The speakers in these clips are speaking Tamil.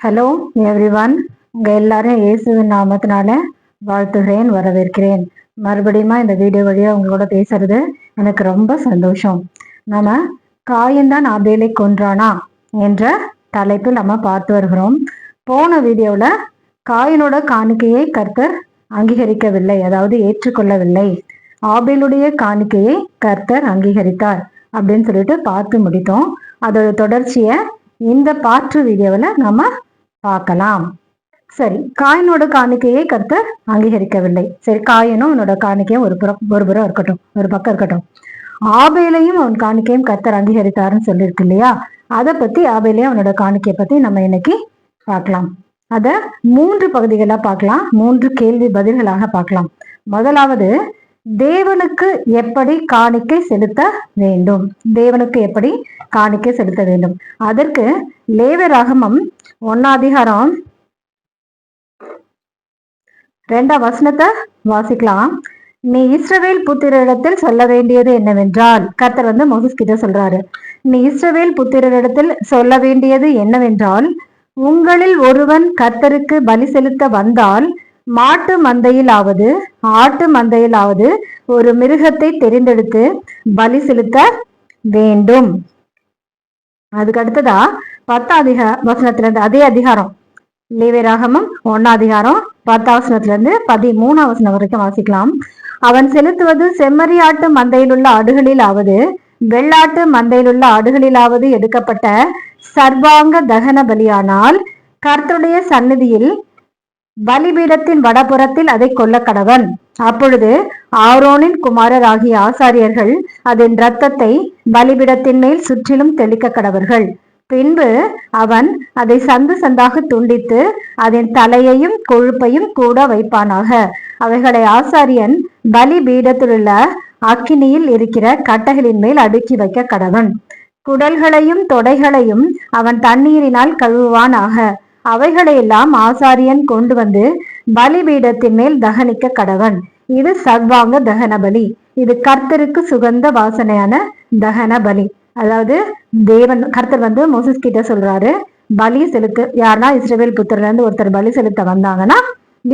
ஹலோ எவ்ரி ஒன் உங்கள் எல்லாரும் இயேசுவின் நாமத்தினால வாழ்த்துகிறேன் வரவேற்கிறேன். மறுபடியும் இந்த வீடியோ வழியாக உங்களோட பேசுறது எனக்கு ரொம்ப சந்தோஷம். நம்ம காயந்தான் ஆபேலை கொன்றானா என்ற தலைப்பில் நம்ம பார்த்து வருகிறோம். போன வீடியோவில் காயனோட காணிக்கையை கர்த்தர் அங்கீகரிக்கவில்லை அதாவது ஏற்றுக்கொள்ளவில்லை. ஆபேலுடைய காணிக்கையை கர்த்தர் அங்கீகரித்தார் அப்படின்னு சொல்லிட்டு பார்த்து முடித்தோம். அதோட தொடர்ச்சியை இந்த பாற்று வீடியோவில் நம்ம பார்க்கலாம். சரி காயினோட காணிக்கையை கர்த்தர் அங்கீகரிக்கவில்லை. சரி காயனும் அவனோட காணிக்கையும் ஒரு புறம் ஒரு புறம் இருக்கட்டும் ஒரு பக்கம் இருக்கட்டும். ஆபேலையும் அவன் காணிக்கையும் கர்த்தர் அங்கீகரித்தாருன்னு சொல்லியிருக்கு இல்லையா? அதை பத்தி ஆபேலையும் அவனோட காணிக்கையை பத்தி நம்ம இன்னைக்கு பார்க்கலாம். அத மூன்று பகுதிகளாக பார்க்கலாம். மூன்று கேள்வி பதில்களாக பார்க்கலாம். முதலாவது தேவனுக்கு எப்படி காணிக்கை செலுத்த வேண்டும்? தேவனுக்கு எப்படி காணிக்கை செலுத்த வேண்டும்? அதற்கு லேவராகமம் ஒன்னாதிகாரம் ரெண்டாம் வசனத்தை வாசிக்கலாம். நீ இஸ்ரவேல் புத்திரரிடத்தில் சொல்ல வேண்டியது என்னவென்றால் கர்த்தர் வந்து மோசஸ் கிட்ட சொல்றாரு. நீ இஸ்ரவேல் புத்திரரிடத்தில் சொல்ல வேண்டியது என்னவென்றால் உங்களில் ஒருவன் கர்த்தருக்கு பலி செலுத்த வந்தால் மாட்டு மந்தையிலாவது ஆட்டு மந்தையிலாவது ஒரு மிருகத்தை தெரிந்தெடுத்து பலி செலுத்த வேண்டும். அதுக்கு அடுத்ததா பத்தாம் அதிக வசனத்துல இருந்து அதே அதிகாரம். லேவேராகமும் ஒன்னாம் அதிகாரம் பத்தாம் வசனத்துல இருந்து பதிமூணாம் வசனம் வரைக்கும் வாசிக்கலாம். அவன் செலுத்துவது செம்மறியாட்டு மந்தையிலுள்ள ஆடுகளிலாவது வெள்ளாட்டு மந்தையிலுள்ள ஆடுகளிலாவது எடுக்கப்பட்ட சர்வாங்க தகன பலியானால் கர்த்தருடைய சந்நிதியில் பலிபீடத்தின் வடபுறத்தில் அதை கொல்ல கடவன் அப்பொழுது ஆரோனின் குமாரர் ஆகிய ஆசாரியர்கள் அதன் இரத்தத்தை பலிபீடத்தின் மேல் சுற்றிலும் தெளிக்க கடவர்கள். பின்பு அவன் அதை சந்து சந்தாக துண்டித்து அதன் தலையையும் கொழுப்பையும் கூட வைப்பானாக. அவைகளை ஆசாரியன் பலி பீடத்திலுள்ள அக்கினியில் இருக்கிற கட்டைகளின் மேல் அடுக்கி வைக்க கடவன். குடல்களையும் தொடைகளையும் அவன் தண்ணீரினால் கழுவுவானாக. அவைகளையெல்லாம் ஆசாரியன் கொண்டு வந்து பலிபீடத்தின் மேல் தகனிக்க கடவன். இது சர்வாங்க தகன பலி இது கர்த்தருக்கு சுகந்த வாசனையான தகன பலி அதாவது தேவன் கர்த்தர் வந்து மோசஸ் கிட்ட சொல்றாரு பலி செலுத்து. யாருன்னா இஸ்ரேவேல் புத்திரல இருந்து ஒருத்தர் பலி செலுத்த வந்தாங்கன்னா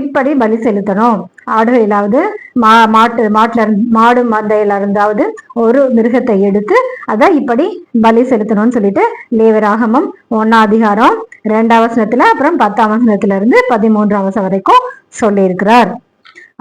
இப்படி பலி செலுத்தணும். ஆடுகையிலாவது மா மாட்டு மாட்டுல மாடு மந்தையில இருந்தாவது ஒரு மிருகத்தை எடுத்து அதை இப்படி பலி செலுத்தணும்னு சொல்லிட்டு லேவராகமம் ஒன்னாம் அதிகாரம் ரெண்டாம் வசனத்துல அப்புறம் பத்தாம் வசனத்துல இருந்து பதிமூன்றாம் வசம் வரைக்கும் சொல்லியிருக்கிறார்.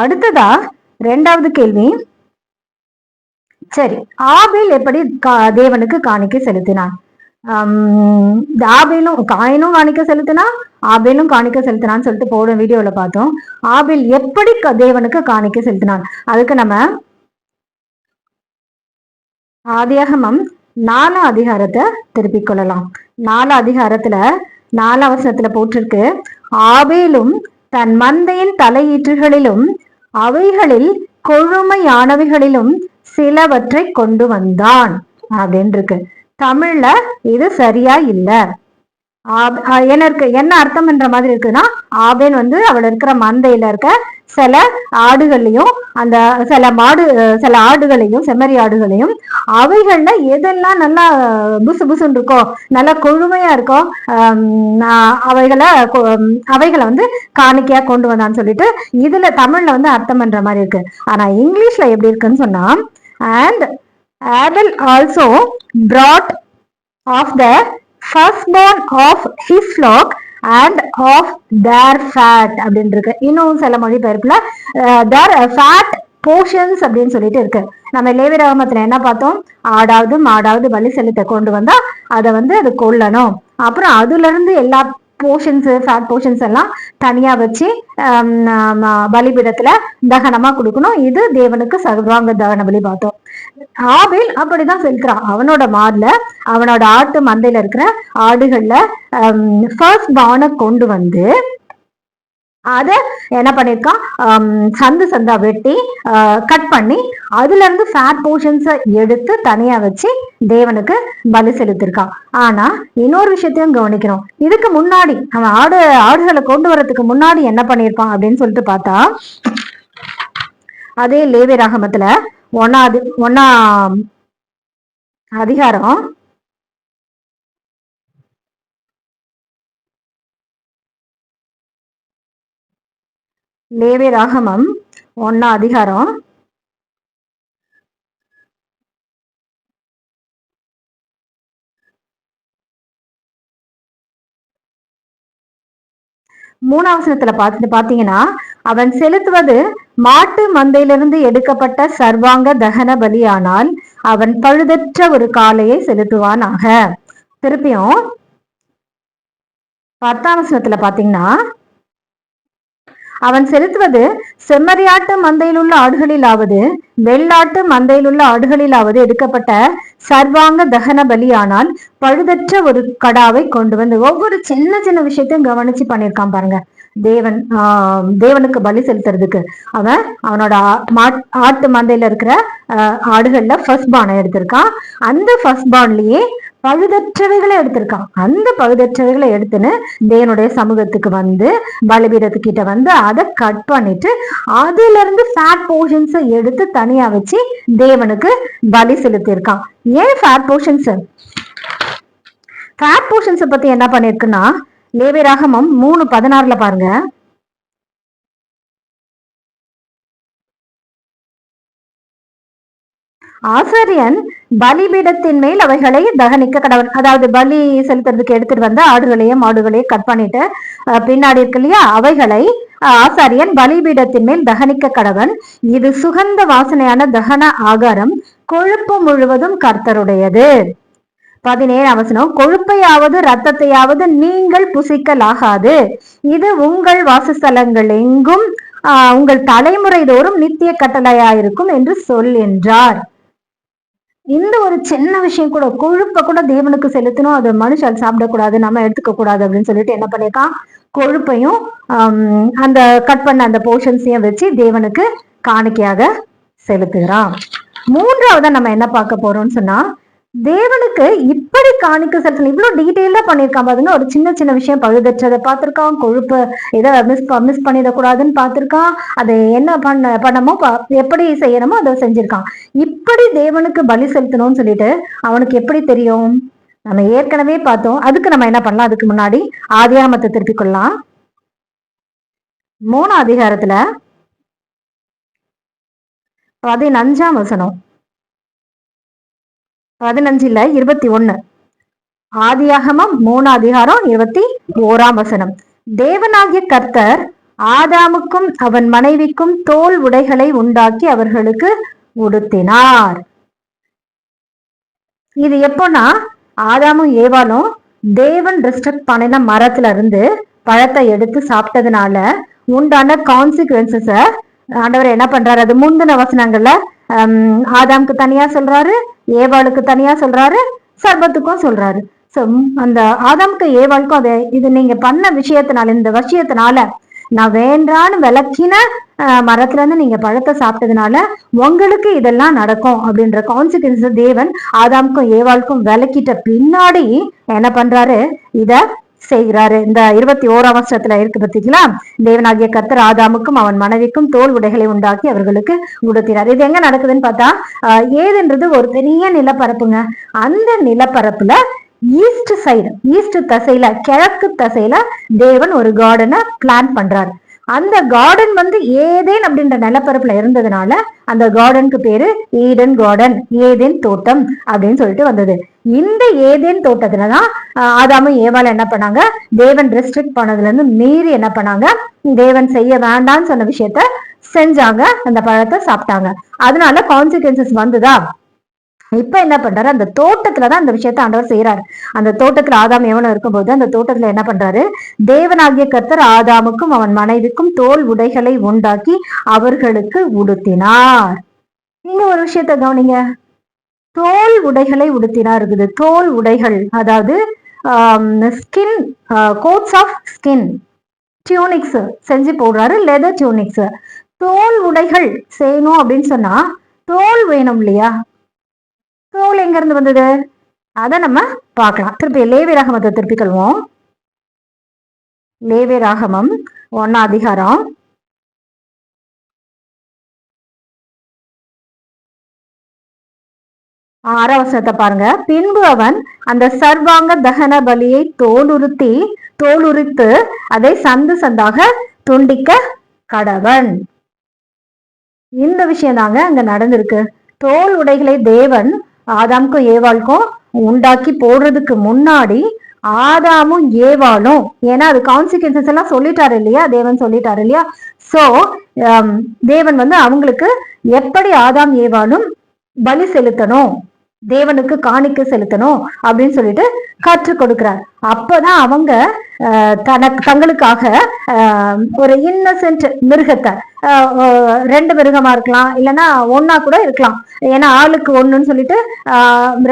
அடுத்ததா ரெண்டாவது கேள்வி. சரி ஆபேல் எப்படி தேவனுக்கு காணிக்கை செலுத்தினான்? ஆபேலும் காயினும் காணிக்க செலுத்தினா ஆபேலும் காணிக்க செலுத்தினான்னு சொல்லிட்டு போன வீடியோல பார்த்தோம். ஆபில் எப்படி தேவனுக்கு காணிக்க செலுத்தினான்? அதுக்கு நம்ம ஆதியாகமம் நாலு அதிகாரத்தை திருப்பிக் கொள்ளலாம். நாலு அதிகாரத்துல நாலு அவசரத்துல போட்டிருக்கு. ஆபேலும் தன் மந்தையின் தலையீற்றுகளிலும் அவைகளில் கொழுமையானவைகளிலும் சிலவற்றை கொண்டு வந்தான் அப்படின்னு இருக்கு தமிழ்ல இது சரியா இல்ல. என்ன இருக்கு என்ன அர்த்தம்ன்ற மாதிரி இருக்குன்னா ஆபேன் வந்து அவள் இருக்கிற மந்தையில இருக்க சில ஆடுகளையும் அந்த சில மாடு சில ஆடுகளையும் செம்மறி ஆடுகளையும் அவைகள்ல எதெல்லாம் நல்லா புசு புசுன்னு இருக்கோ நல்லா கொழுமையா இருக்கோ அவைகளை அவைகளை வந்து காணிக்கையா கொண்டு வந்தான்னு சொல்லிட்டு இதுல தமிழ்ல வந்து அர்த்தம் பண்ற மாதிரி இருக்கு. ஆனா இங்கிலீஷ்ல எப்படி இருக்குன்னு சொன்னா and Abel also brought of the first of his flock and of their fat அப்படின்னு இருக்கு இன்னும் சில மொழிபெயர்ப்புல தேர் ஃபேட் போர்ஷன்ஸ் அப்படின்னு சொல்லிட்டு இருக்கு. நம்ம லேவிராமத்துல என்ன பார்த்தோம்? ஆடாவது மாடாவது வலி செலுத்த கொண்டு வந்தா அதை வந்து அது கொல்லணும். அப்புறம் அதுல இருந்து எல்லா போர்ஷன்ஸ் ஃபேட் போர்ஷன்ஸ் எல்லாம் தனியா வச்சு பலிபீடத்துல தகனமா கொடுக்கணும். இது தேவனுக்கு சர்வாங்க தகன பலி பார்த்தோம் ஆபேல் அப்படிதான் செலுத்துறான் அவனோட மாடுல அவனோட ஆட்டு மந்தையில இருக்கிற ஆடுகள்ல ஃபர்ஸ்ட் பானை கொண்டு வந்து அத என்ன பண்ணிருக்கான் சந்து சந்தா வெட்டி கட் பண்ணி அதுல இருந்து ஃபேட் போர்ஷன்ஸை எடுத்து தனியா வச்சு தேவனுக்கு பலி செலுத்திருக்கான் ஆனா இன்னொரு விஷயத்தையும் கவனிக்கணும். இதுக்கு முன்னாடி அவன் ஆடு ஆடுகளை கொண்டு வரதுக்கு முன்னாடி என்ன பண்ணிருப்பான் அப்படின்னு சொல்லிட்டு பார்த்தா அதே லேவே ராகமத்துல ஒன்னாவது ஒன்னா அதிகாரம் லேவே ராகமம் ஒன்னா அதிகாரம். மூணாவசனத்துல பார்த்து பாத்தீங்கன்னா அவன் செலுத்துவது மாட்டு மந்தையிலிருந்து எடுக்கப்பட்ட சர்வாங்க தகன பலியானால் அவன் பழுதற்ற ஒரு காளையை செலுத்துவானாக. திருப்பியும் பத்தாம் வசனத்துல பாத்தீங்கன்னா அவன் செலுத்துவது செம்மறியாட்டு மந்தையிலுள்ள ஆடுகளிலாவது வெள்ளாட்டு மந்தையிலுள்ள ஆடுகளிலாவது எடுக்கப்பட்ட சர்வாங்க தகன பலியானால் பழுதற்ற ஒரு கடாவை கொண்டு வந்து ஒவ்வொரு சின்ன சின்ன விஷயத்தையும் கவனிச்சு பண்ணியிருக்கான் பாருங்க. தேவன் ஆஹ் தேவனுக்கு பலி செலுத்துறதுக்கு. அவன் அவனோட ஆட்டு மந்தையில இருக்கிற ஆடுகள்ல ஃபர்ஸ்ட் பானை எடுத்திருக்கான். அந்த ஃபர்ஸ்ட் பான்லயே பழுதற்றவைகளை எடுத்திருக்கான். அந்த பழுதற்றவைகளை எடுத்துன்னு தேவனுடைய சமூகத்துக்கு வந்து பலிபீடத்துக்கிட்ட வந்து அதை கட் பண்ணிட்டு அதுல இருந்து ஃபேட் போர்ஷன்ஸை எடுத்து தனியா வச்சு தேவனுக்கு பலி செலுத்தியிருக்கான். ஏன் ஃபேட் போர்ஷன்ஸ் ஃபேட் போர்ஷன்ஸை பத்தி என்ன பண்ணிருக்குன்னா லேவிராகமம் மூணு பதினாறுல பாருங்க. ஆசிரியன் பலிபீடத்தின் மேல் அவைகளை தகனிக்க கடவுள். அதாவது பலி செலுத்துறதுக்கு எடுத்துட்டு வந்த ஆடுகளையும் மாடுகளையும் கட் பண்ணிட்டு பின்னாடி இருக்கு இல்லையா? அவைகளை ஆசாரியன் பலிபீடத்தின் மேல் தகனிக்க கடவன். இது சுகந்த வாசனையான தகன ஆகாரம். கொழுப்பு முழுவதும் கர்த்தருடையது. பதினேழு அவசனம் கொழுப்பையாவது ரத்தத்தையாவது நீங்கள் புசிக்கலாகாது. இது உங்கள் வாசஸ்தலங்கள் எங்கும் உங்கள் தலைமுறை தோறும் நித்திய கட்டளையாயிருக்கும் என்று சொல் என்றார். இந்த ஒரு சின்ன விஷயம் கூட கொழுப்பை கூட தேவனுக்கு செலுத்தணும். அதை மனுஷால் சாப்பிடக்கூடாது நம்ம எடுத்துக்க கூடாது அப்படின்னு சொல்லிட்டு என்ன பண்ணிருக்கான் கொழுப்பையும் அந்த கட் பண்ண அந்த போர்ஷன்ஸையும் வச்சு தேவனுக்கு காணிக்கையாக செலுத்துகிறான். மூன்றாவதா நம்ம என்ன பார்க்க போறோம்னு சொன்னா தேவனுக்கு இப்படி காணிக்க செலுத்தணும் இவ்வளவு டீட்டெயிலா பண்ணிருக்கான் பாருங்க. ஒரு சின்ன சின்ன விஷயம். பழுதற்றதை பார்த்திருக்கான். கொழுப்பு எதை மிஸ் மிஸ் பண்ணிடக்கூடாதுன்னு பார்த்திருக்கான். அதை என்ன பண்ண பண்ணமோ எப்படி செய்யணுமோ அதை செஞ்சிருக்கான். இப்படி தேவனுக்கு பலி செலுத்தணும்னு சொல்லிட்டு அவனுக்கு எப்படி தெரியும்? நம்ம ஏற்கனவே பார்த்தோம். அதுக்கு நம்ம என்ன பண்ணலாம்? அதுக்கு முன்னாடி ஆதியாமத்தை திருப்பிக் கொள்ளலாம். மூணு அதிகாரத்துல பதினஞ்சாம் வசனம். பதினஞ்சுல இருபத்தி ஒண்ணு ஆதியாகமம் மூணு அதிகாரம் இருபத்தி ஓராம் வசனம். தேவனாகிய கர்த்தர் ஆதாமுக்கும் அவன் மனைவிக்கும் தோல் உடைகளை உண்டாக்கி அவர்களுக்கு உடுத்தினார். இது எப்போனா ஆதாமும் ஏவாலும் தேவன் ரெஸ்ட்ரக்ட் பண்ணின மரத்துல இருந்து பழத்தை எடுத்து சாப்பிட்டதுனால உண்டான கான்சிக்வன்சஸ ஆண்டவர் என்ன பண்றாரு? அது முந்தின வசனங்கள்ல ஆதாமுக்கு தனியா சொல்றாரு ஏவாளுக்கு தனியா சொல்றாரு சர்பத்துக்கும் சொல்றாரு. சோ அந்த ஆதாமுக்கு ஏவாளுக்கும் அதை இது. நீங்க பண்ண விஷயத்தினால இந்த விஷயத்தினால நான் வேண்டான்னு விளக்கின மரத்துல இருந்து நீங்க பழத்தை சாப்பிட்டதுனால உங்களுக்கு இதெல்லாம் நடக்கும் அப்படின்ற கான்சிக்வன்ஸ் தேவன் ஆதாமுக்கும் ஏவாளுக்கும் விளக்கிட்ட பின்னாடி என்ன பண்றாரு? இத செய்கிறாரு. இந்த இருபத்தி ஓராம் வருஷத்துல இருக்கு பார்த்தீங்களா தேவனாகிய கத்தர் ஆதாமுக்கும் அவன் மனைவிக்கும் தோல் உடைகளை உண்டாக்கி அவர்களுக்கு உடுத்தினார். இது எங்க நடக்குதுன்னு பார்த்தா ஏதுன்றது ஒரு பெரிய நிலப்பரப்புங்க. அந்த நிலப்பரப்புல ஈஸ்ட் சைடு ஈஸ்ட் தசையில கிழக்கு தசையில தேவன் ஒரு கார்டனை பிளான் பண்றாரு. அந்த கார்டன் வந்து ஏதேன் அப்படின்ற நிலப்பரப்புல இருந்ததுனால அந்த கார்டனுக்கு பேரு ஈடன் கார்டன் ஏதேன் தோட்டம் அப்படின்னு சொல்லிட்டு வந்தது. இந்த ஏதேன் தோட்டத்துலதான் ஆதாமும் ஏவால என்ன பண்ணாங்க? தேவன் ரெஸ்ட்ரிக்ட் பண்ணதுல இருந்து மீறி என்ன பண்ணாங்க? தேவன் செய்ய வேண்டாம்னு சொன்ன விஷயத்த செஞ்சாங்க. அந்த பழத்தை சாப்பிட்டாங்க. அதனால கான்சிக்வன்சஸ் வந்துதா? இப்ப என்ன பண்றாரு? அந்த தோட்டத்துலதான் அந்த விஷயத்த ஆண்டவர் செய்யறாரு அந்த தோட்டத்துல ஆதாம் எவனும் இருக்கும்போது அந்த தோட்டத்துல என்ன பண்றாரு? தேவனாகிய கர்த்தர் ஆதாமுக்கும் அவன் மனைவிக்கும் தோல் உடைகளை உண்டாக்கி அவர்களுக்கு உடுத்தினார். நீங்க ஒரு விஷயத்த கவனிங்க. தோல் உடைகளை உடுத்தினா இருக்குது. தோல் உடைகள் அதாவது skin coats of skin tunics செஞ்சு போடுறாரு. லெதர் டியூனிக்ஸ் தோல் உடைகள் செய்யணும் அப்படின்னு சொன்னா தோல் வேணும் இல்லையா? தோல் எங்க இருந்து வந்தது? அதை நம்ம பார்க்கலாம். திருப்பி லேவே ராகமத்தை திருப்பி கொள்வோம். லேவே ராகமம் ஒன்னா அதிகாரம். ஆறாவசனத்தை பாருங்க. பின்பு அவன் அந்த சர்வாங்க தகன பலியை தோலுறுத்தி தோலுரித்து அதை சந்து சந்தாக துண்டிக்க கடவன். இந்த விஷயம் தாங்க அங்க நடந்திருக்கு. தோல் உடைகளை தேவன் ஆதாம்க்கும் ஏவாளுக்கும் உண்டாக்கி போடுறதுக்கு முன்னாடி ஆதாமும் ஏவாளும் ஏன்னா அது கான்சிக்வன்சஸ் எல்லாம் சொல்லிட்டாரு இல்லையா? தேவன் சொல்லிட்டாரு இல்லையா? சோ um, தேவன் வந்து அவங்களுக்கு எப்படி ஆதாம் ஏவாளும் பலி செலுத்தணும் தேவனுக்கு காணிக்க செலுத்தணும் அப்படின்னு சொல்லிட்டு கற்றுக் கொடுக்கிறார். அப்பதான் அவங்க தனக்கு தங்களுக்காக ஒரு இன்னசென்ட் மிருகத்தை ரெண்டு மிருகமா இருக்கலாம். இல்லைன்னா ஒன்னா கூட இருக்கலாம். ஏன்னா ஆளுக்கு ஒண்ணுன்னு சொல்லிட்டு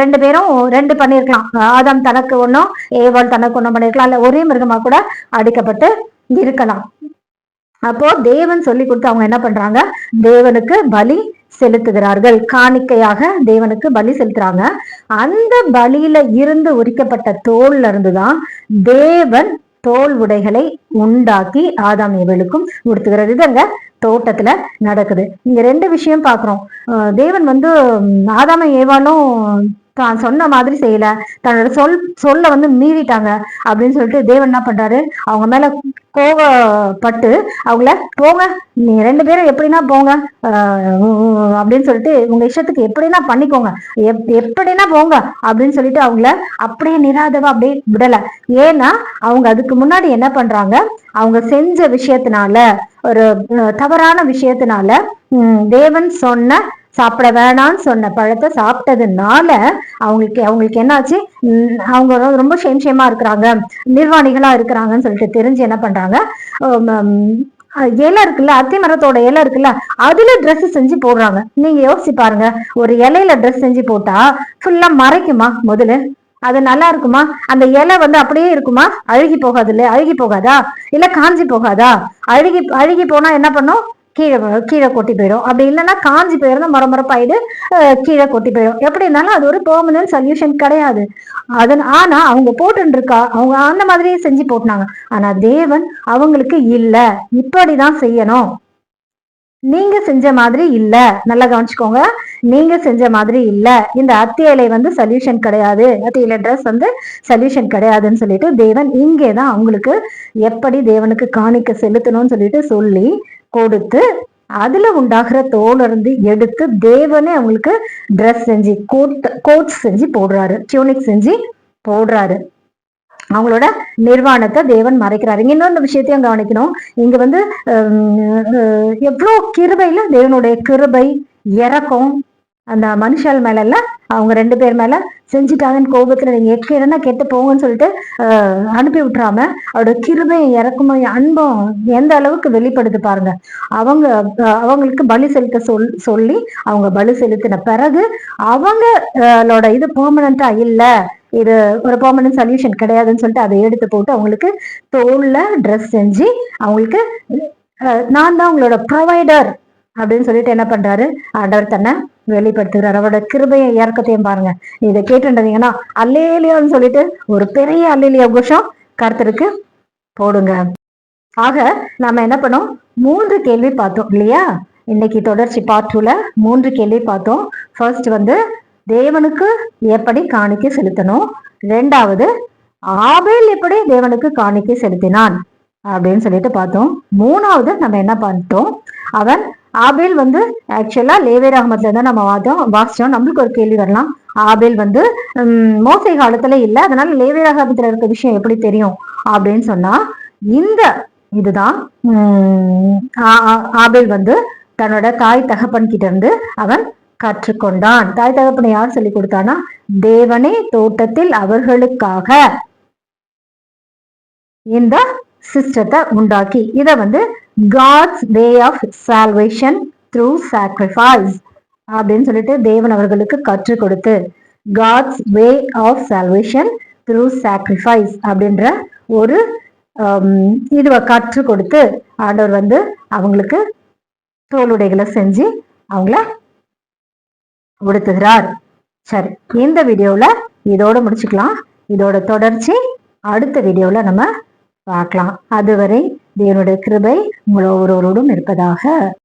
ரெண்டு பேரும் ரெண்டு பண்ணிருக்கலாம். ஆதாம் தனக்கு ஒன்னும் ஏவாள் தனக்கு ஒண்ணும் பண்ணிருக்கலாம். இல்ல ஒரே மிருகமா கூட அடிக்கப்பட்டு இருக்கலாம். அப்போ தேவன் சொல்லி கொடுத்து அவங்க என்ன பண்றாங்க? தேவனுக்கு பலி செலுத்துகிறார்கள். காணிக்கையாக தேவனுக்கு பலி செலுத்துறாங்க. அந்த பலியில இருந்து உரிக்கப்பட்ட தோல்ல இருந்துதான் தேவன் தோல் உடைகளை உண்டாக்கி ஆதாம் ஏவலுக்கும் உடுத்துகிறது இதங்க தோட்டத்துல நடக்குது. இங்க ரெண்டு விஷயம் பாக்குறோம். தேவன் வந்து ஆதாம ஏவாலும் தான் சொன்ன மாதிரி செய்யல. தன்னோட சொல் சொல்ல வந்து மீறிட்டாங்க அப்படின்னு சொல்லிட்டு தேவன் என்ன பண்றாரு? அவங்க மேல கோவப்பட்டு அவங்கள போங்க நீங்க ரெண்டு பேரும் எப்படின்னா போங்க அப்படின்னு சொல்லிட்டு உங்க இஷ்டத்துக்கு எப்படின்னா பண்ணிக்கோங்க. எப் எப்படின்னா போங்க அப்படின்னு சொல்லிட்டு அவங்கள அப்படியே நிராதவா அப்படியே விடல. ஏன்னா அவங்க அதுக்கு முன்னாடி என்ன பண்றாங்க? அவங்க செஞ்ச விஷயத்தினால ஒரு தவறான விஷயத்தினால தேவன் சொன்ன சாப்பிட வேணாம்னு சொன்ன பழத்தை சாப்பிட்டதுனால அவங்களுக்கு அவங்களுக்கு என்னாச்சு? அவங்க ரொம்ப சேம்ஷேமா இருக்கிறாங்க. நிர்வாணிகளா இருக்கிறாங்கன்னு சொல்லிட்டு தெரிஞ்சு என்ன பண்றாங்க? இலை இருக்குல்ல அத்தி மரத்தோட இலை இருக்குல்ல அதுல ட்ரெஸ் செஞ்சு போடுறாங்க. நீங்க யோசிச்சு பாருங்க. ஒரு இலையில ட்ரெஸ் செஞ்சு போட்டா ஃபுல்லா மறைக்குமா முதல்ல அது நல்லா இருக்குமா? அந்த இலை வந்து அப்படியே இருக்குமா? அழுகி போகாது இல்லையா அழுகி போகாதா? இல்ல காஞ்சி போகாதா? அழுகி அழுகி போனா என்ன பண்ணும்? கீழே கீழே கொட்டி போயிடும். அப்படி இல்லைன்னா காஞ்சி போயிருந்தா மரமரப்பாயிடு கீழே கொட்டி போயிடும். எப்படி இருந்தாலும் அது ஒரு பெர்மனன்ட் சொல்யூஷன் கிடையாது. அதன் ஆனா அவங்க போட்டுருக்கா அவங்க அந்த மாதிரியே செஞ்சு போட்டினாங்க. ஆனா தேவன் அவங்களுக்கு இல்ல. இப்படிதான் செய்யணும். நீங்க செஞ்ச மாதிரி இல்ல. நல்லா கவனிச்சுக்கோங்க. நீங்க செஞ்ச மாதிரி இல்ல. இந்த அத்தி இலை வந்து சொல்யூஷன் கிடையாது. அத்தியலை ட்ரெஸ் வந்து சொல்யூஷன் கிடையாதுன்னு சொல்லிட்டு தேவன் இங்கேதான் அவங்களுக்கு எப்படி தேவனுக்கு காணிக்க செலுத்தணும்னு சொல்லிட்டு சொல்லி கொடுத்து அதுல உண்டாகிற தோல் இருந்து எடுத்து தேவனே அவங்களுக்கு ட்ரெஸ் செஞ்சு கோட் கோட் செஞ்சு போடுறாரு. டியூனிக் செஞ்சு போடுறாரு. அவங்களோட நிர்வாணத்தை தேவன் மறைக்கிறாரு. இங்க இன்னொரு விஷயத்தையும் கவனிக்கணும். இங்க வந்து எவ்வளவு கிருபையில தேவனுடைய கிருபை இறக்கம் அந்த மனுஷால் மேல எல்லாம் அவங்க ரெண்டு பேர் மேல செஞ்சுட்டாங்கன்னு கோபத்துல நீங்க எக்கேடனா கெட்டு போங்கன்னு சொல்லிட்டு அனுப்பி விட்டுறாம அவரோட கிருமையும் இறக்குமும் அன்பும் எந்த அளவுக்கு வெளிப்படுது பாருங்க. அவங்க அவங்களுக்கு பலி செலுத்த சொல் சொல்லி அவங்க பலி செலுத்தின பிறகு அவங்களோட இது பெர்மனண்டா இல்ல. இது ஒரு பெர்மனன்ட் சொல்யூஷன் கிடையாதுன்னு சொல்லிட்டு அதை எடுத்து போட்டு அவங்களுக்கு தோல்ல ட்ரெஸ் செஞ்சு அவங்களுக்கு நான் தான் உங்களோட ப்ரொவைடர் அப்படின்னு சொல்லிட்டு என்ன பண்றாரு? ஆண்டவர் தன்னை வெளிப்படுத்துகிறார். அவரோட கிருபையை இறக்கத்தையும் பாருங்க. இதை கேட்டுட்டீங்கன்னா அல்லேலியோன்னு சொல்லிட்டு ஒரு பெரிய அல்லேலியா கோஷம் கருத்தருக்கு போடுங்க. ஆக நாம என்ன பண்ணோம்? மூன்று கேள்வி பார்த்தோம் இல்லையா? இன்னைக்கு தொடர்ச்சி பார்ட் மூன்று கேள்வி பார்த்தோம். ஃபர்ஸ்ட் வந்து தேவனுக்கு எப்படி காணிக்க செலுத்தணும்? ரெண்டாவது ஆபேல் எப்படி தேவனுக்கு காணிக்கை செலுத்தினான்? அப்படின்னு சொல்லிட்டு பார்த்தோம். மூணாவது நம்ம என்ன பண்ணிட்டோம் அவன் ஆபேல் வந்து ஆக்சுவலா லேவே ரஹமத்துல தான் நம்ம வாதம் வாசிச்சோம். நம்மளுக்கு ஒரு கேள்வி வரலாம். ஆபேல் வந்து மோசை காலத்துல இல்ல. அதனால லேவே ரகமத்துல இருக்க விஷயம் எப்படி தெரியும்? அப்படின்னு சொன்னா இந்த இதுதான் ஆபேல் வந்து தன்னோட தாய் தகப்பன் கிட்ட இருந்து அவன் கற்றுக்கொண்டான். தாய் தகப்பனை யார் சொல்லி கொடுத்தானா தேவனே தோட்டத்தில் அவர்களுக்காக. இந்த சிஸ்டத்தை உண்டாக்கி. இதை வந்து God's way of salvation through sacrifice அப்படின்னு சொல்லிட்டு தேவன் அவர்களுக்கு கற்றுக் கொடுத்து God's way of salvation through sacrifice அப்படின்ற ஒரு um, இதுவை கற்றுக் கொடுத்து ஆண்டவர் வந்து அவங்களுக்கு தோளுடைகளை செஞ்சு அவங்கள உடுத்துகிறார். சரி இந்த வீடியோவில் இதோட முடிச்சுக்கலாம். இதோட தொடர்ச்சி அடுத்த வீடியோவில் நம்ம பார்க்கலாம். அதுவரை தேவனுடைய கிருபை உங்கள் ஒருவரோடும் இருப்பதாக